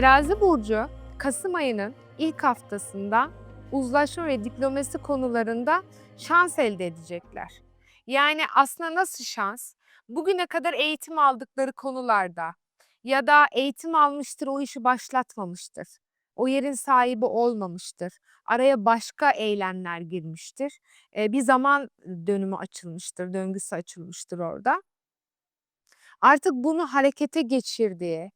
Terazi burcu Kasım ayının ilk haftasında uzlaşma ve diplomasi konularında şans elde edecekler. Yani aslında nasıl şans? Bugüne kadar eğitim aldıkları konularda ya da eğitim almıştır o işi başlatmamıştır. O yerin sahibi olmamıştır. Araya başka eylemler girmiştir. Ee, bir zaman dönümü açılmıştır, döngüsü açılmıştır orada. Artık bunu harekete geçirdiği,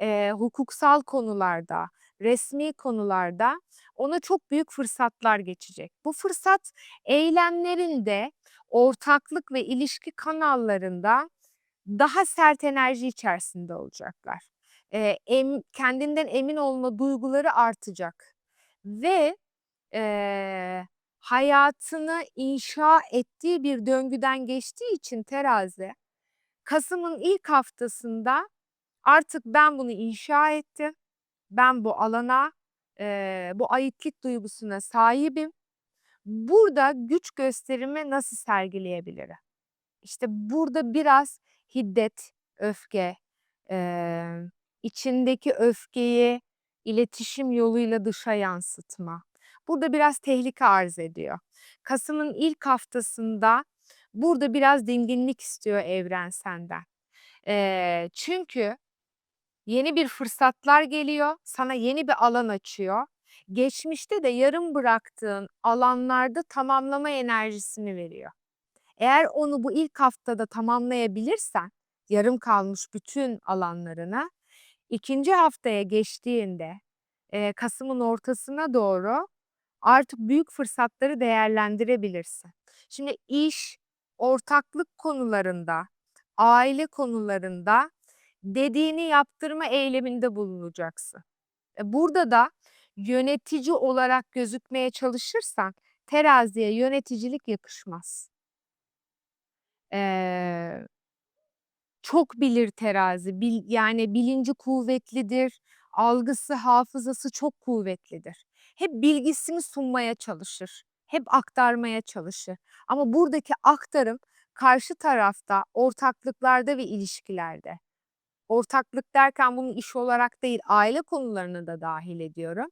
eee, hukuksal konularda, resmi konularda ona çok büyük fırsatlar geçecek. Bu fırsat eylemlerinde, ortaklık ve ilişki kanallarında daha sert enerji içerisinde olacaklar. Eee, em kendinden emin olma duyguları artacak ve, eee, hayatını inşa ettiği bir döngüden geçtiği için terazi, kasımın ilk haftasında artık ben bunu inşa ettim, ben bu alana, eee, bu aitlik duygusuna sahibim. Burada güç gösterimi nasıl sergileyebilirim? İşte burada biraz hiddet, öfke, eee, içindeki öfkeyi iletişim yoluyla dışa yansıtma. Burada biraz tehlike arz ediyor. Kasım'ın ilk haftasında burada biraz dinginlik istiyor evren senden. Eee, çünkü yeni bir fırsatlar geliyor, sana yeni bir alan açıyor. Geçmişte de yarım bıraktığın alanlarda tamamlama enerjisini veriyor. Eğer onu bu ilk haftada tamamlayabilirsen, yarım kalmış bütün alanlarına, ikinci haftaya geçtiğinde, kasımın ortasına doğru artık büyük fırsatları değerlendirebilirsin. Şimdi iş, ortaklık konularında, aile konularında dediğini yaptırma eyleminde bulunacaksın. E, burada da yönetici olarak gözükmeye çalışırsan teraziye yöneticilik yakışmaz. Eee, çok bilir terazi, bil, yani bilinci kuvvetlidir, algısı, hafızası çok kuvvetlidir. Hep bilgisini sunmaya çalışır, hep aktarmaya çalışır. Ama buradaki aktarım karşı tarafta, ortaklıklarda ve ilişkilerde. Ortaklık derken bunu iş olarak değil, aile konularını da dahil ediyorum.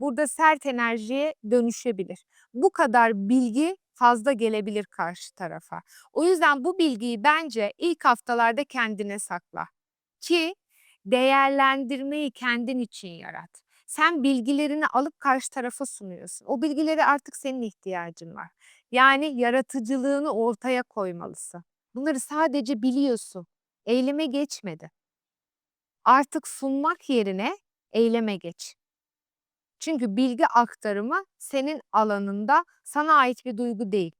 Burada sert enerjiye dönüşebilir. Bu kadar bilgi fazla gelebilir karşı tarafa. O yüzden bu bilgiyi bence ilk haftalarda kendine sakla. Ki değerlendirmeyi kendin için yarat. Sen bilgilerini alıp karşı tarafa sunuyorsun. O bilgileri artık senin ihtiyacın var. Yani yaratıcılığını ortaya koymalısın. Bunları sadece biliyorsun. Eyleme geçmedi. Artık sunmak yerine eyleme geç. Çünkü bilgi aktarımı senin alanında sana ait bir duygu değil.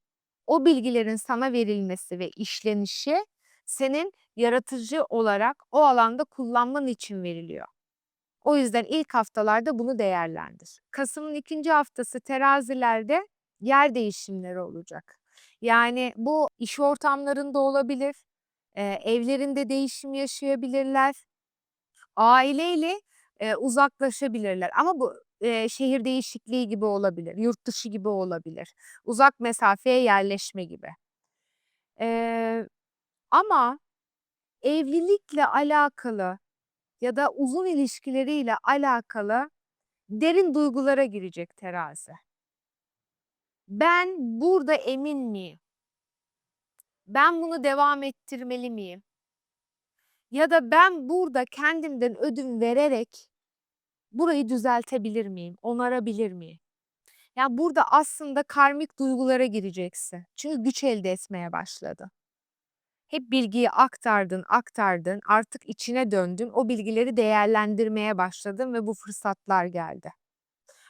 O bilgilerin sana verilmesi ve işlenişi senin yaratıcı olarak o alanda kullanman için veriliyor. O yüzden ilk haftalarda bunu değerlendir. Kasım'ın ikinci haftası terazilerde yer değişimleri olacak. Yani bu iş ortamlarında olabilir, evlerinde değişim yaşayabilirler, aileyle e, uzaklaşabilirler. Ama bu e, şehir değişikliği gibi olabilir, yurt dışı gibi olabilir, uzak mesafeye yerleşme gibi. E, ama evlilikle alakalı ya da uzun ilişkileriyle alakalı derin duygulara girecek terazi. Ben burada emin miyim? Ben bunu devam ettirmeli miyim? Ya da ben burada kendimden ödün vererek burayı düzeltebilir miyim? Onarabilir miyim? Yani burada aslında karmik duygulara gireceksin. Çünkü güç elde etmeye başladı. Hep bilgiyi aktardın, aktardın, artık içine döndün, o bilgileri değerlendirmeye başladın ve bu fırsatlar geldi.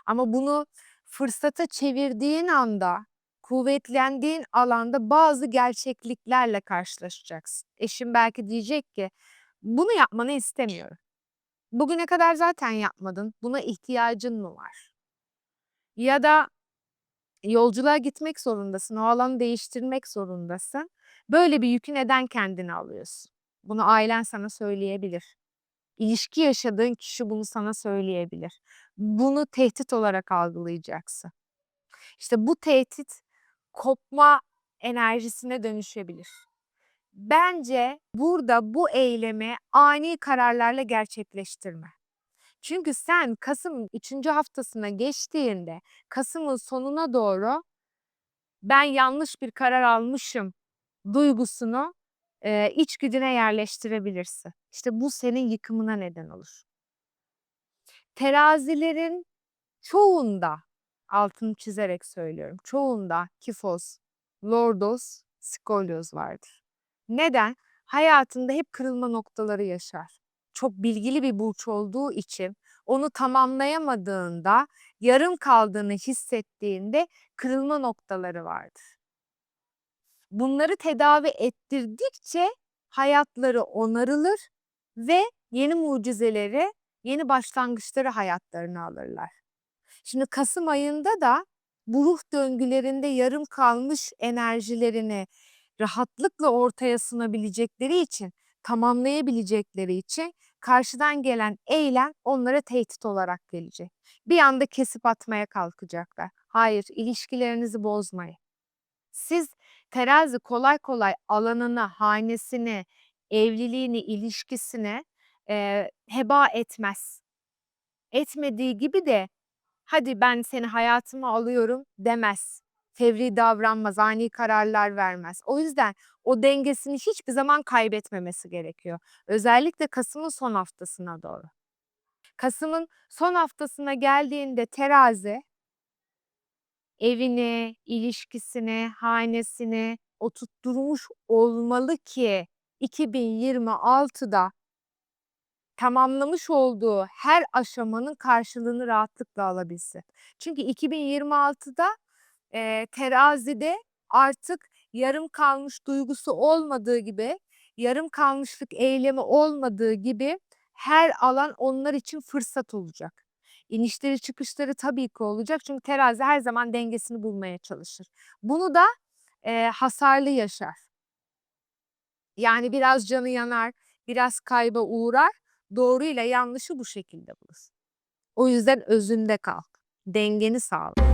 Ama bunu fırsata çevirdiğin anda, kuvvetlendiğin alanda bazı gerçekliklerle karşılaşacaksın. Eşim belki diyecek ki, bunu yapmanı istemiyorum. Bugüne kadar zaten yapmadın, buna ihtiyacın mı var? Ya da yolculuğa gitmek zorundasın, o alanı değiştirmek zorundasın. Böyle bir yükü neden kendine alıyorsun? Bunu ailen sana söyleyebilir. İlişki yaşadığın kişi bunu sana söyleyebilir. Bunu tehdit olarak algılayacaksın. İşte bu tehdit kopma enerjisine dönüşebilir. Bence burada bu eylemi ani kararlarla gerçekleştirme. Çünkü sen Kasım'ın 3. haftasına geçtiğinde Kasım'ın sonuna doğru ben yanlış bir karar almışım duygusunu, eee, içgüdüne yerleştirebilirsin. İşte bu senin yıkımına neden olur. Terazilerin çoğunda, altını çizerek söylüyorum, çoğunda kifoz, lordoz, skolyoz vardır. Neden? Hayatında hep kırılma noktaları yaşar. Çok bilgili bir burç olduğu için onu tamamlayamadığında, yarım kaldığını hissettiğinde kırılma noktaları vardır. Bunları tedavi ettirdikçe hayatları onarılır ve yeni mucizeleri, yeni başlangıçları hayatlarına alırlar. Şimdi kasım ayında da bu ruh döngülerinde yarım kalmış enerjilerini rahatlıkla ortaya sunabilecekleri için, tamamlayabilecekleri için karşıdan gelen eylem onlara tehdit olarak gelecek. Bir anda kesip atmaya kalkacaklar. Hayır, ilişkilerinizi bozmayın. Siz terazi kolay kolay alanını, hanesini, evliliğini, ilişkisini, eee, heba etmez. Etmediği gibi de hadi ben seni hayatıma alıyorum demez. Fevri davranmaz, ani kararlar vermez. O yüzden o dengesini hiçbir zaman kaybetmemesi gerekiyor. Özellikle Kasım'ın son haftasına doğru. Kasım'ın son haftasına geldiğinde terazi evini, ilişkisini, hanesini oturtturmuş olmalı ki 2026'da tamamlamış olduğu her aşamanın karşılığını rahatlıkla alabilsin. Çünkü 2026'da eee, terazide artık yarım kalmış duygusu olmadığı gibi, yarım kalmışlık eylemi olmadığı gibi her alan onlar için fırsat olacak. İnişleri çıkışları tabii ki olacak çünkü terazi her zaman dengesini bulmaya çalışır. Bunu da eee, hasarlı yaşar. Yani biraz canı yanar, biraz kayba uğrar, doğruyla yanlışı bu şekilde bulur. O yüzden özünde kal, dengeni sağla.